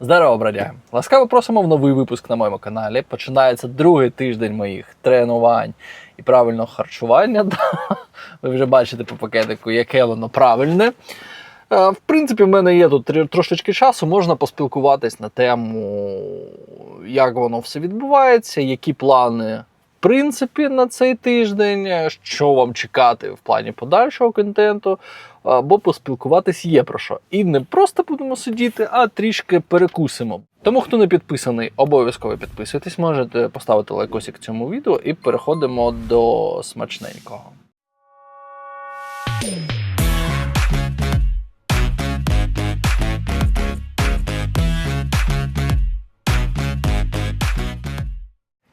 Здорово, бродяги! Ласкаво просимо в новий випуск на моєму каналі. Починається другий тиждень моїх тренувань і правильного харчування. Ви вже бачите по пакетику, яке воно правильне. Е, В принципі, в мене є тут трошечки часу, можна поспілкуватись на тему, як воно все відбувається, які плани, принципі, на цей тиждень, е, що вам чекати в плані подальшого контенту, або поспілкуватись є про що. І не просто будемо сидіти, а трішки перекусимо. Тому, хто не підписаний, обов'язково підписуйтесь, можете поставити лайкосик цьому відео і переходимо до смачненького.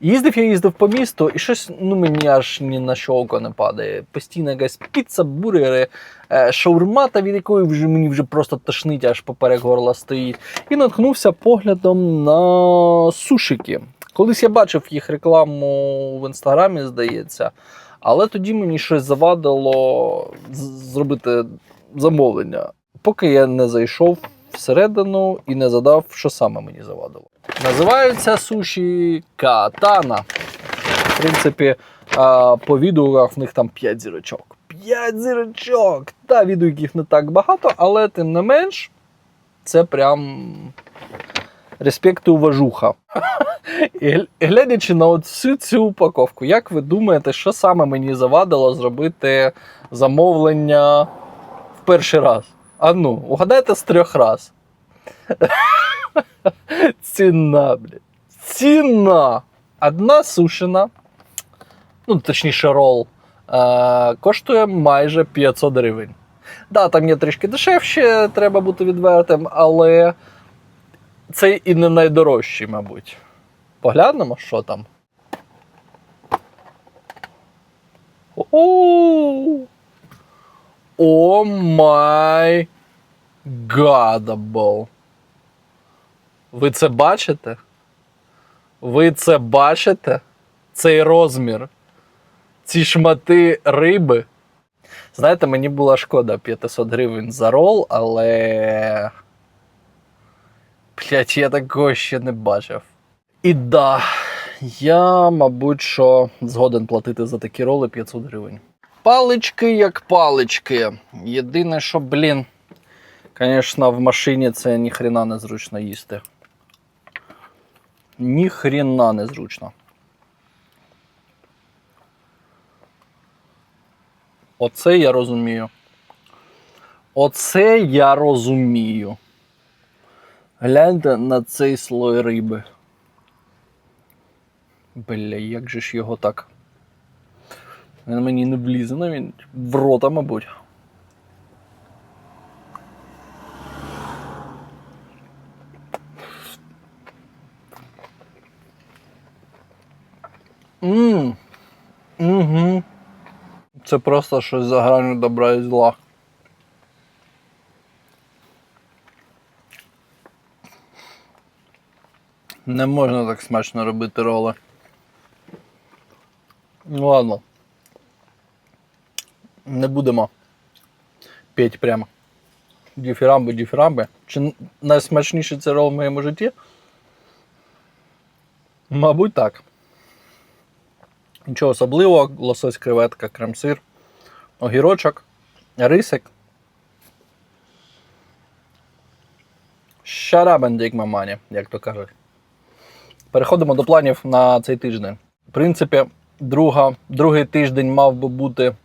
Їздив я їздив по місту, і щось ну мені аж ні на що око не падає. Постійно якась піца, бургери, е, шаурма, від якої вже мені вже просто тошнить, аж поперек горла стоїть. І наткнувся поглядом на сушики. Колись я бачив їх рекламу в інстаграмі, здається, але тоді мені щось завадило зробити замовлення, поки я не зайшов всередину і не задав, що саме мені завадило. Називаються суші катана. В принципі, по відгуках в них там 5 зірочок. 5 зірочок! Та, відгуків не так багато, але тим не менш, це прям респект і уважуха. І глядячи на всю цю упаковку, як ви думаєте, що саме мені завадило зробити замовлення в перший раз? А ну, угадайте з трьох раз. Ціна, блядь. Ціна. Одна сушена, ну, точніше, рол, е, коштує майже 500 гривень. Да, там є трішки дешевше, треба бути відвертим, але це і не найдорожчий, мабуть. Поглянемо, що там. О, О май гадабл. Ви це бачите? Ви це бачите? Цей розмір? Ці шмати риби? Знаєте, мені була шкода 500 гривень за рол, але. Блять, я такого ще не бачив. І да, я, мабуть, що згоден платити за такі роли 500 гривень. Палички як палички. Єдине, що, блін, звісно, в машині це ніхрена не зручно їсти. Ніхрена не зручно. Оце я розумію. Оце я розумію. Гляньте на цей слой риби. Бля, як же ж його так? Він мені не влізе, ну він в рота, мабуть. Ммм. Угу. Це просто щось за гранню добра і зла. Не можна так смачно робити роли. Ну ладно. Не будемо петь прямо. Діфірамби, діфірамби. Чи найсмачніший це рол в моєму житті? Мабуть, так. Нічого особливого, лосось, креветка, крем-сир, огірочок, рисик. Shut up and як то кажуть. Переходимо до планів на цей тиждень. В принципі, друга, другий тиждень мав би бути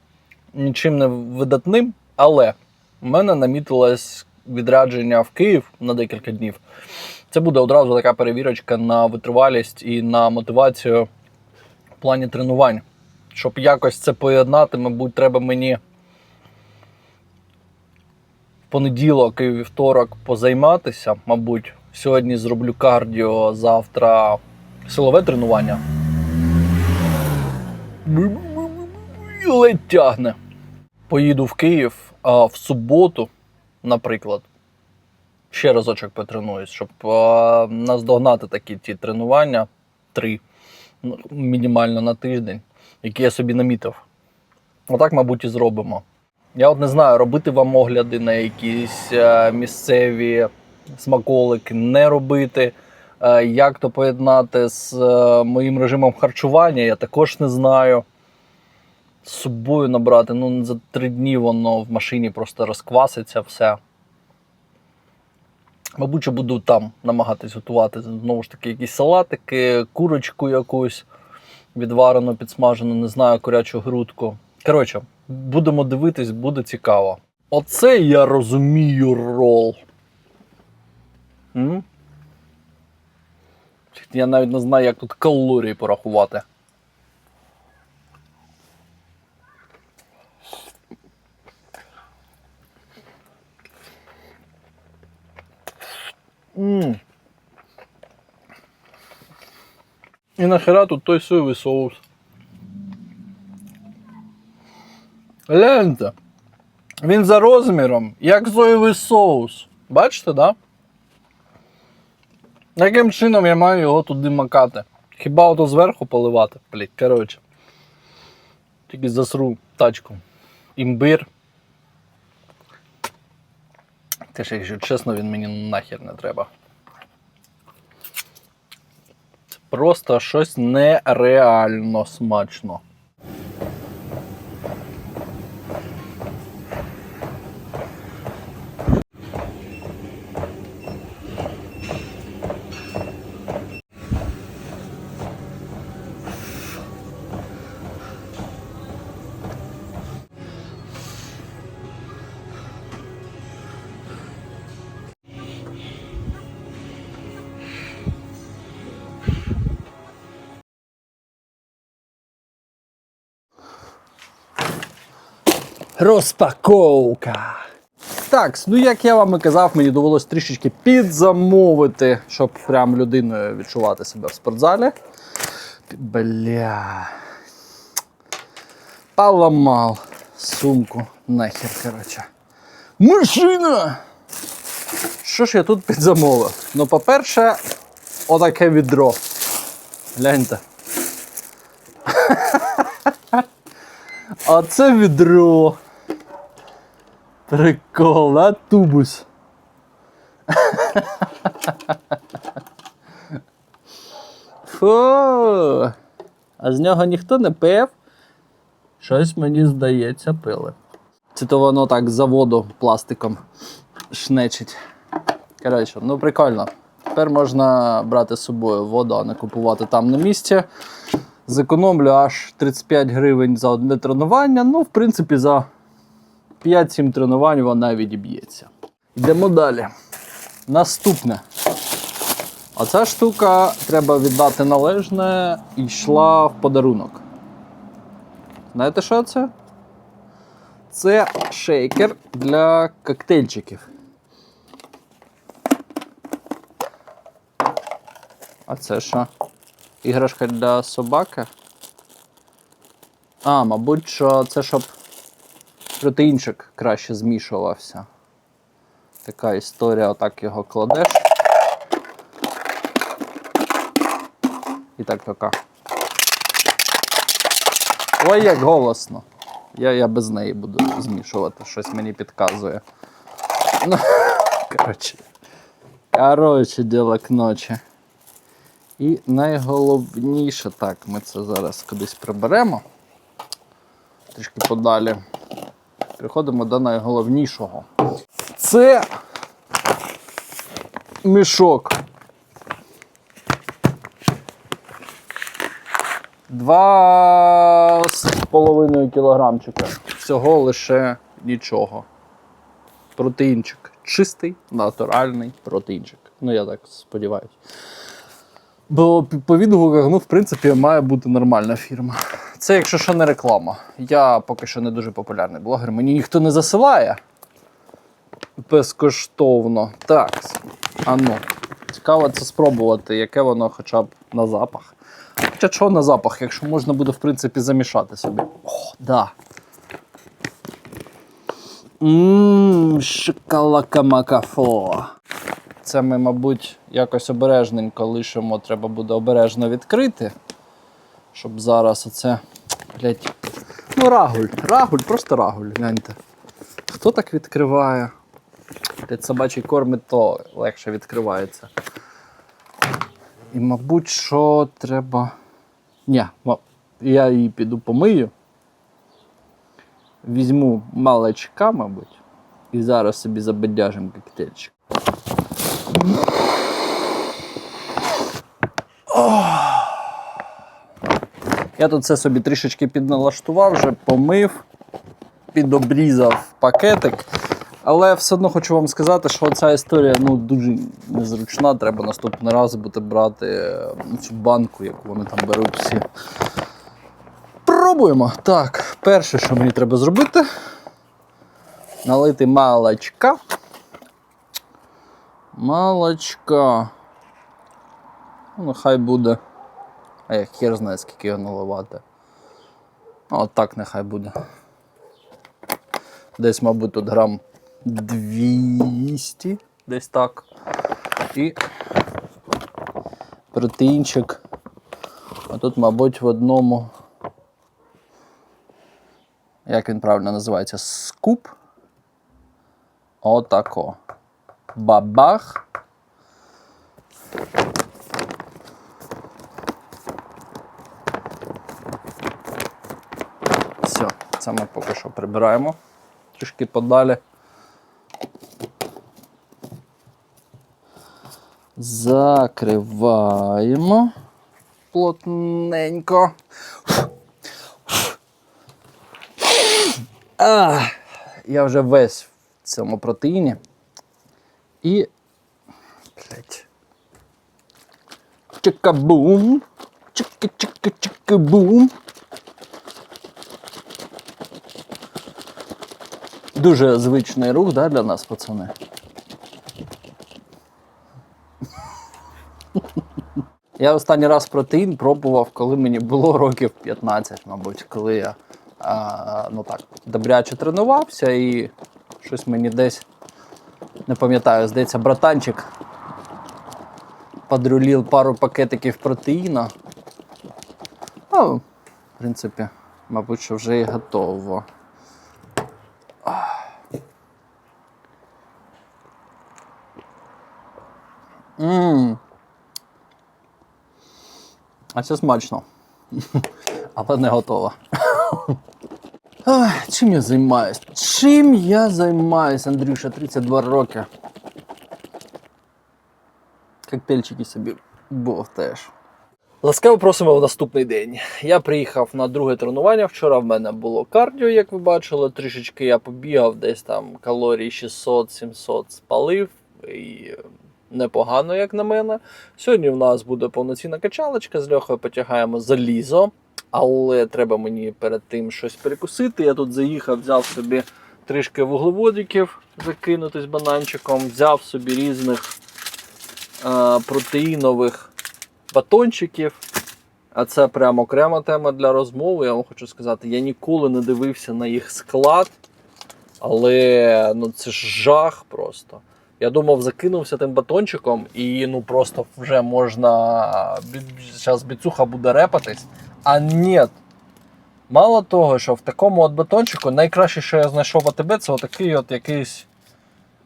нічим не видатним, але в мене намітилось відрядження в Київ на декілька днів. Це буде одразу така перевірочка на витривалість і на мотивацію в плані тренувань. Щоб якось це поєднати, мабуть, треба мені в понеділок і вівторок позайматися. Мабуть, сьогодні зроблю кардіо, завтра силове тренування. Ледь тягне. Поїду в Київ а в суботу, наприклад. Ще разочок потренуюсь, щоб а, наздогнати такі ті тренування три ну, мінімально на тиждень, які я собі намітив. Отак, мабуть, і зробимо. Я от не знаю, робити вам огляди на якісь е, місцеві смаколики, не робити. Е, Як то поєднати з е, моїм режимом харчування, я також не знаю. З собою набрати. Ну, за три дні воно в машині просто розкваситься все. Мабуть, що буду там намагатись готувати знову ж таки якісь салатики, курочку якусь відварену, підсмажену, не знаю, курячу грудку. Коротше, будемо дивитись, буде цікаво. Оце я розумію рол. М? Я навіть не знаю, як тут калорії порахувати. М. І нахера тут той соєвий соус. Гляньте. Він за розміром, як соєвий соус. Бачите, да? Яким чином я маю його туди макати? Хіба ото зверху поливати? Блять, коротше. Тільки засру тачку. Імбир. Теж, якщо чесно, він мені нахер не треба. Просто щось нереально смачно. Розпаковка. Так, ну як я вам і казав, мені довелось трішечки підзамовити, щоб прям людиною відчувати себе в спортзалі. Бля. Поламав сумку нахер, коротше. Машина! Що ж я тут підзамовив? Ну, по-перше, отаке відро. Гляньте. А це відро. Прикол, а тубус. Фу. А з нього ніхто не пив. Щось мені здається, пили. Чи то воно так з заводу пластиком шнечить. Коротше, ну прикольно. Тепер можна брати з собою воду, а не купувати там на місці. Зекономлю аж 35 гривень за одне тренування. Ну, в принципі, за 5-7 тренувань вона відіб'ється. Йдемо далі. Наступне. Оця штука, треба віддати належне, йшла в подарунок. Знаєте, що це? Це шейкер для коктейльчиків. А це що? Іграшка для собаки? А, мабуть, що це щоб протеїнчик краще змішувався. Така історія, отак його кладеш. І так така. Ой, як голосно. Я, я без неї буду змішувати, щось мені підказує. Ну, коротше. Коротше, діло к ночі. І найголовніше, так, ми це зараз кудись приберемо. Трішки подалі. Переходимо до найголовнішого. Це мішок. Два з половиною кілограмчика. Всього лише нічого. Протеїнчик. Чистий, натуральний протеїнчик. Ну, я так сподіваюся. Бо по відгуках, ну, в принципі, має бути нормальна фірма. Це, якщо що, не реклама. Я поки що не дуже популярний блогер, мені ніхто не засилає. Безкоштовно. Так. А ну. Цікаво це спробувати, яке воно хоча б на запах. Хоча що на запах, якщо можна буде, в принципі, замішати собі. О, да. Ммм, шоколака макафо. Це ми, мабуть, якось обережненько лишимо, треба буде обережно відкрити. Щоб зараз оце. Блять. Ну, рагуль. Рагуль, просто рагуль, гляньте. Хто так відкриває? Під собачий корм то легше відкривається. І, мабуть, що треба. Ні, я її піду помию. Візьму малачка, мабуть, і зараз собі забадяжим коктейльчик. Я тут це собі трішечки підналаштував, вже помив, підобрізав пакетик. Але все одно хочу вам сказати, що ця історія ну, дуже незручна. Треба наступний раз буде брати е, цю банку, яку вони там беруть всі. Пробуємо. Так, перше, що мені треба зробити, налити молочка. Молочка. Ну, нехай буде. А я хер знає, скільки його наливати. Ну, От так нехай буде. Десь, мабуть, тут грам 200, десь так. І протеїнчик. А тут, мабуть, в одному. Як він правильно називається? Скуп. Отако. Бабах. Все, це ми поки що прибираємо. Трішки подалі. Закриваємо плотненько. А, я вже весь в цьому протеїні. І. Блять. Чикабум. Чики-чики-чики-бум. Дуже звичний рух да, для нас, пацани. Я останній раз протеїн пробував, коли мені було років 15, мабуть, коли я а, ну так, добряче тренувався і щось мені десь, не пам'ятаю, здається, братанчик подрулив пару пакетиків протеїна. Ну, в принципі, мабуть, що вже і готово. Ммм. А це смачно. Але не готово. Ой, чим я займаюсь? Чим я займаюсь, Андрюша, 32 роки. Коктейльчики собі теж. Ласкаво просимо в наступний день. Я приїхав на друге тренування. Вчора в мене було кардіо, як ви бачили. Трішечки я побігав, десь там калорій 600-700 спалив. І непогано, як на мене. Сьогодні в нас буде повноцінна качалочка. З Льохою потягаємо залізо. Але треба мені перед тим щось перекусити. Я тут заїхав, взяв собі трішки вуглеводиків, закинути з бананчиком, взяв собі різних е, протеїнових батончиків. А це прямо окрема тема для розмови. Я вам хочу сказати, я ніколи не дивився на їх склад, але ну, це ж жах просто. Я думав, закинувся тим батончиком, і ну просто вже можна. Зараз біцуха буде репатись. А ні. Мало того, що в такому от батончику найкраще, що я знайшов в АТБ, це отакий от якийсь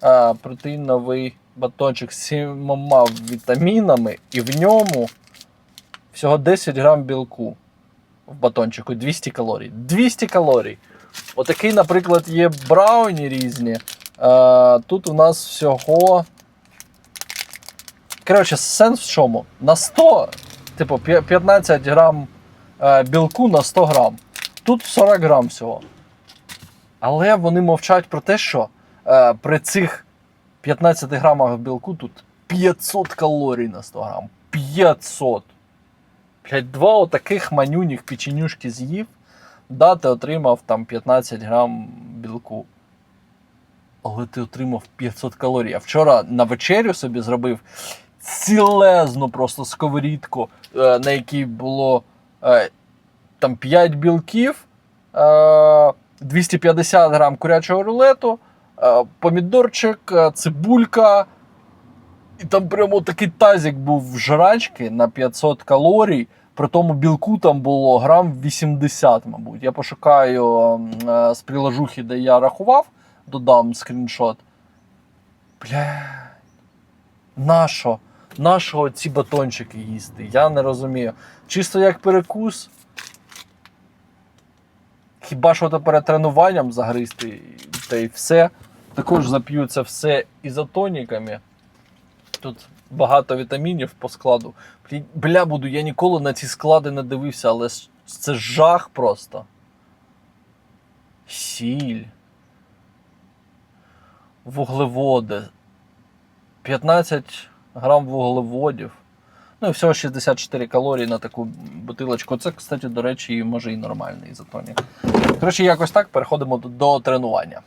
а, протеїновий батончик з сімома вітамінами, і в ньому всього 10 грам білку в батончику, 200 калорій. 200 калорій. Отакий, наприклад, є брауні різні. А, тут у нас всього. Коротше, сенс в чому? На 100, типу, 15 грам е, білку на 100 грам. Тут 40 грам всього. Але вони мовчать про те, що е, при цих 15 грамах білку тут 500 калорій на 100 грам. 500. Блять, два отаких манюніх печенюшки з'їв, да, ти отримав там 15 грам білку. Але ти отримав 500 калорій. А вчора на вечерю собі зробив цілезну просто сковорідку, е, на якій було е, там 5 білків, е, 250 грам курячого рулету, е, помідорчик, е, цибулька. І там прямо такий тазик був в жрачки на 500 калорій. При тому білку там було грам 80, мабуть. Я пошукаю е, з приложухи, де я рахував, додам скріншот. Бля. Нащо? Нащо ці батончики їсти? Я не розумію. Чисто як перекус. Хіба що то перед тренуванням загризти та й все. Також зап'ю це все ізотоніками. Тут багато вітамінів по складу. Бля, буду, я ніколи на ці склади не дивився, але це жах просто. Сіль. Вуглеводи. 15 грам вуглеводів. Ну і всього 64 калорії на таку бутилочку. Це, кстати, до речі, може і нормальний ізотонік. Коротше, якось так переходимо до, тренування.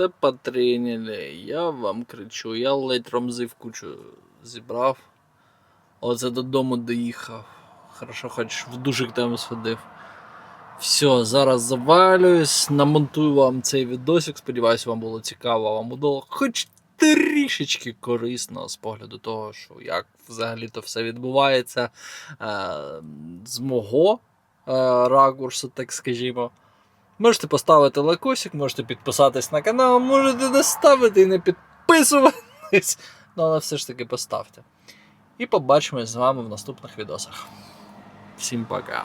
Оце потренили. Я вам кричу. Я ледь ромзив кучу зібрав. Оце додому доїхав. Хорошо, хоч в душик там сходив. Все, зараз завалююсь, намонтую вам цей відосик. Сподіваюся, вам було цікаво, вам було хоч трішечки корисно з погляду того, що як взагалі то все відбувається е, з мого е, ракурсу, так скажімо. Можете поставити лайкосик, можете підписатись на канал, можете не ставити і не підписуватись. Ну, але все ж таки поставте. І побачимось з вами в наступних відосах. Всім пока.